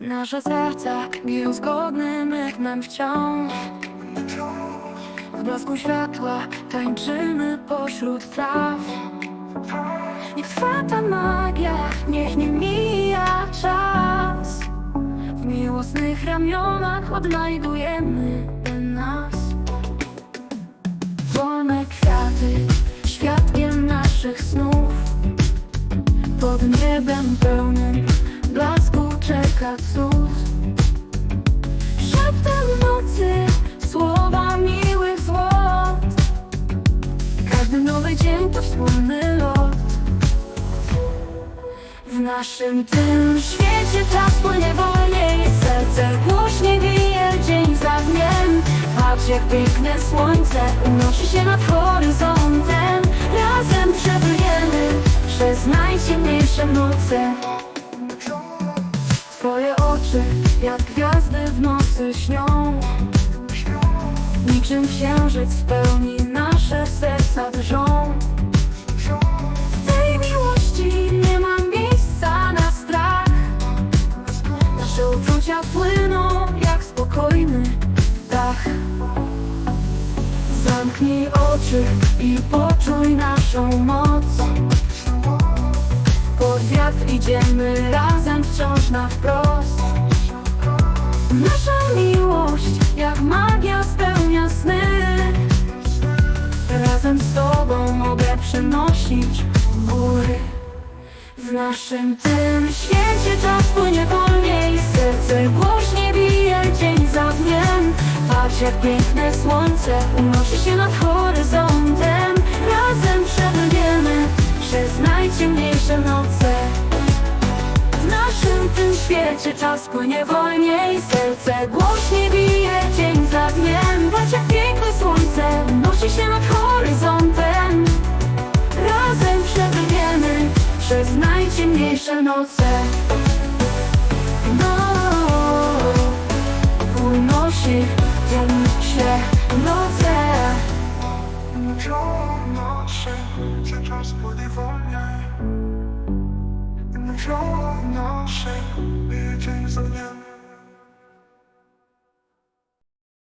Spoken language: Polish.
Nasze serca biją zgodnym rytmem wciąż. W blasku światła tańczymy pośród traw. Niech trwa ta magia, niech nie mija czas. W miłosnych ramionach odnajdujemy nas. Wolne kwiaty, świadkiem naszych snów. Pod niebem pełnym dzień to wspólny lot. W naszym tym świecie czas płynie wolniej Serce głośniej bije dzień za dniem. Patrz jak piękne słońce unosi się nad horyzontem. Razem przebyjemy przez najciemniejsze noce Twoje oczy jak gwiazdy w nocy śnią. Niczym księżyc w pełni nasze Zamknij oczy i poczuj naszą moc. Pod wiatr idziemy razem wciąż na wprost. Nasza miłość jak magia spełnia sny. Razem z Tobą mogę przenosić góry W naszym tym świecie. Czas płynie wolniej Serce głośniej bije dzień za dniem. Patrz jak piękne słońce unosi się nad horyzontem. Razem przebrniemy przez najciemniejsze noce. W naszym tym świecie czas płynie wolniej Serce głośniej bije dzień za dniem. Patrz piękne słońce unosi się nad horyzontem. Razem przebrniemy przez najciemniejsze noce. No, unosi Nocy, gdzie czas płynie wolniej Nocy, bije dzień za dniem